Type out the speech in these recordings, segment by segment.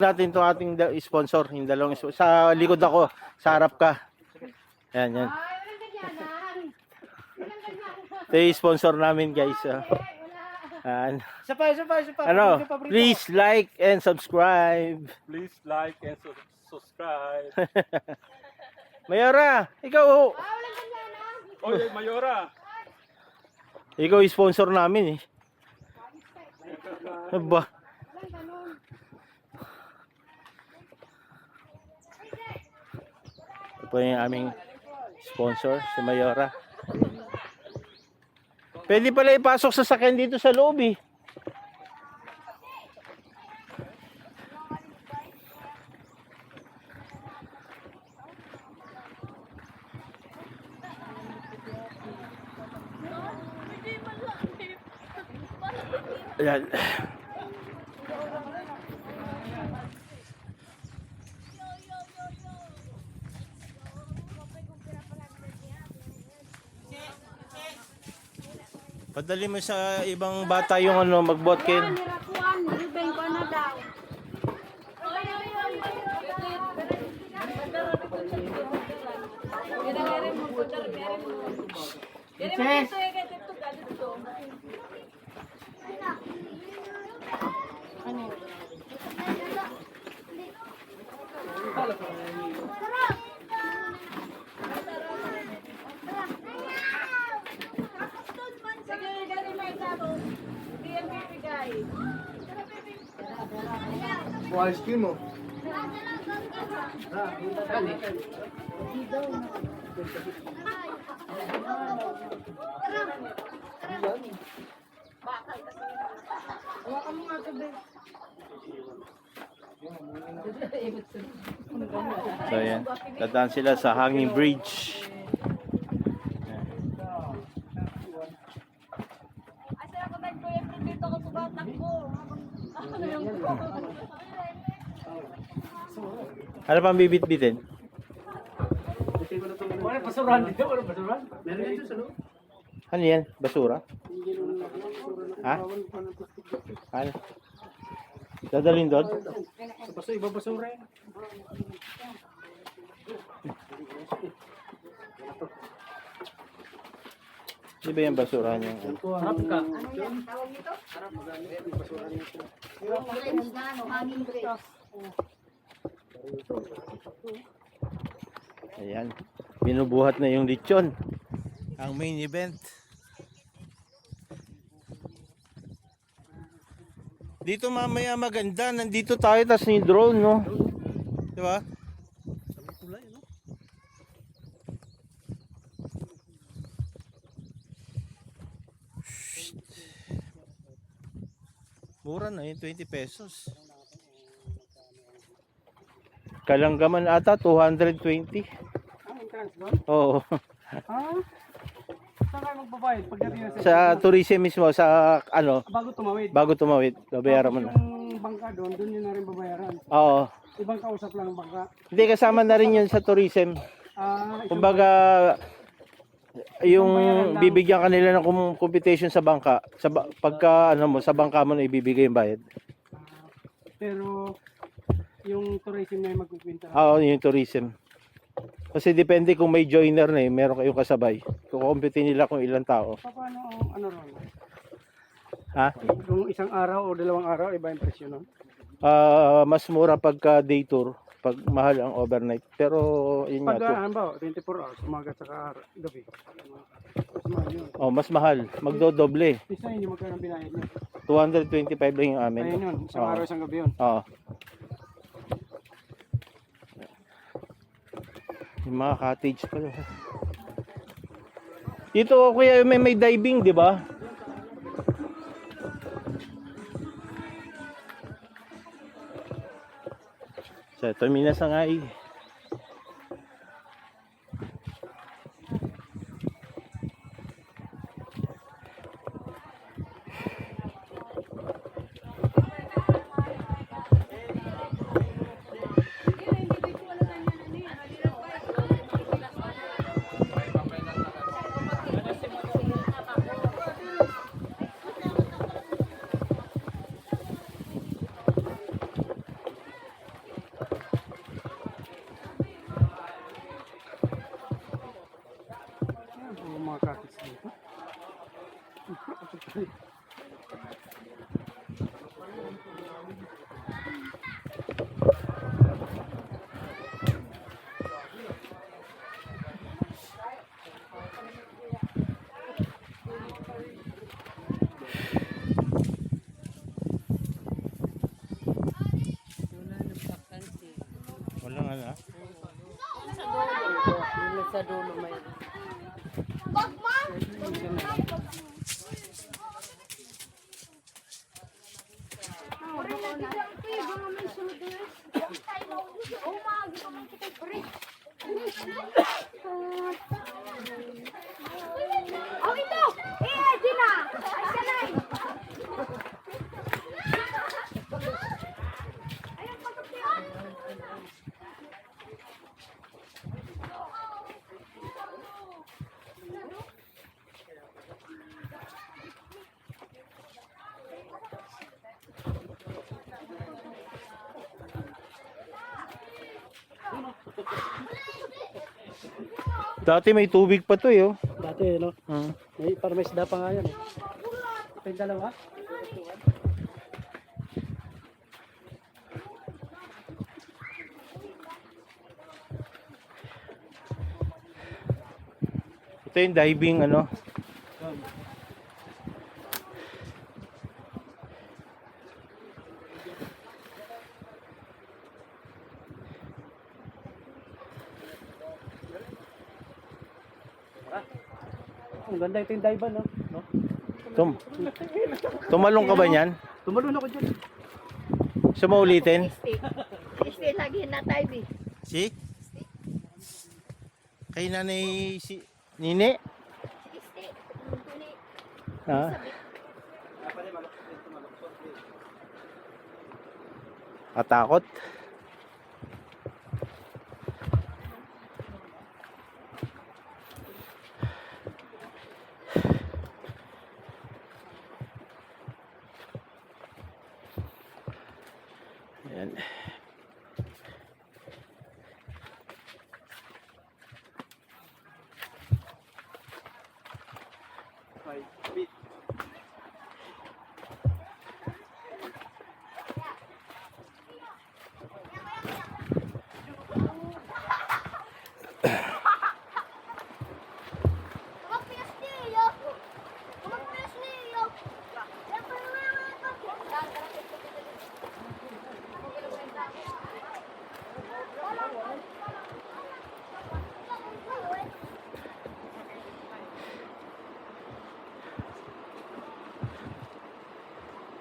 natin itong ating sponsor, yung dalawang sponsor. Sa likod ako, sa harap ka. Yan, yan. Ito yung sponsor namin guys. ah. Eh, wala. Yan. Isa pa, isa pa, isa pa. Ano, please like and subscribe. Please like and su- subscribe. Mayora, ikaw, Ah, walang ganyanan. Oy, Mayora. ikaw yung sponsor namin eh. Ano ba? Walang ganun. Ito po yung aming sponsor, si Mayora. Pwede pala ipasok sa sakyan dito sa loob eh. Padali mo sa ibang bata yung ano, mag-botkin. Yan, daw. Ice cream mo. So ayan, dadaan sila sa hanging bridge. Ano pang bibit-bitin? Wala basurahan dito, wala basurahan. Meron dito sa loob. Ano yan? Basura? Ha? Ano? Dadalhin doon? Baso, iba basura yan. Di ba yung basura niya? Harap ka. Ayan. Binubuhat na yung lechon. Ang main event. Dito mamaya maganda. Nandito tayo tas ni drone, no? Di ba? Mura na yun, 20 pesos. Kalanggaman ata, 220. Ah, entrance doon? Oo. Ah? Saan kayo magbabayad? Pagdating na sa tourism mismo, sa ano, Bago tumawid. bago tumawid, babayaran mo na. Yung bangka doon, doon yun na rin babayaran. Oo. Ibang kausap lang ang bangka. Hindi kasama na rin yun sa tourism. Ah, isang- Kumbaga, yung bibigyan kanila ng computation sa bangka, sa ba- pagka ano mo, sa bangka mo na ibibigay yung bayad. pero yung tourism na yung magkukwenta. Oo, yung tourism. Kasi depende kung may joiner na eh, meron kayong kasabay. Kukumpute nila kung ilang tao. Pa- Paano ang ano ron? Ha? Kung isang araw o dalawang araw, iba yung presyo nun? Ah, mas mura pagka day tour, pag mahal ang overnight. Pero yun nga, Pag uh, ba, 24 hours, umaga sa araw, gabi. Mas mahal yun. oh, mas mahal. Magdodoble. Isa yun yung magkano binayad niya. 225 lang yung amin. Ayun yun, isang Oo. araw, isang gabi yun. Oo. Yung mga cottage pala. Dito kuya may, may diving, di ba? Sa terminal sa ano. ah. Sa dulo may... Oh, Dati may tubig pa to eh. Oh. Dati, no? Hmm. May, para may isda pa nga yan, eh. Ito yung dalawa? Ito yung diving ano. Ang ganda ito yung dive, no? no? Tum Tumalong ka ba niyan? Tumalun ako dyan. Sa maulitin? Stay lagi na tayo, eh. Si? Kay nanay si Nine? Stay. Ha? Katakot? Ayan.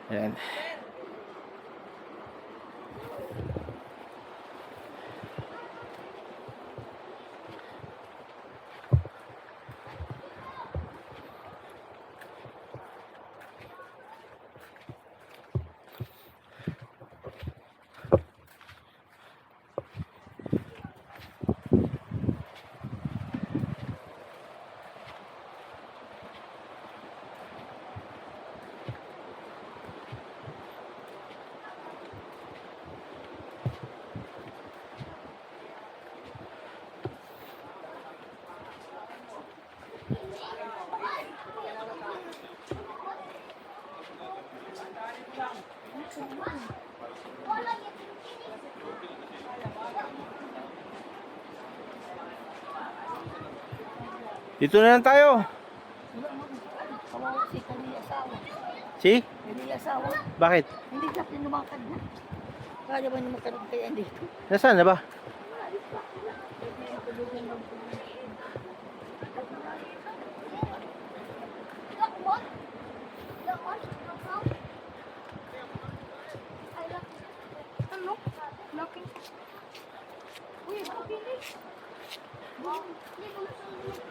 Ayan. Dito na lang tayo. Si kami asawa. Si? Bakit? Hindi ka pinumakad na. Kaya ba numakad kaya dito? Nasaan na ba? Lakmon? Lakmon? Ano? Laki. Uy, kapili. Wow. Hindi ko na sa mga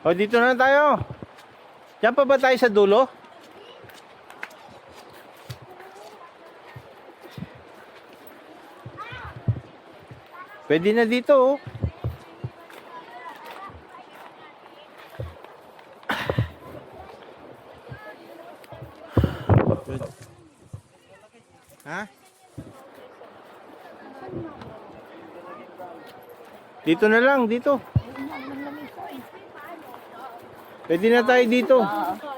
O, dito na tayo. Diyan pa ba tayo sa dulo? Pwede na dito, oh. Ha? Dito na lang, dito. Ayun na, ang lamig ko eh. Pwede na tayo dito. Ah.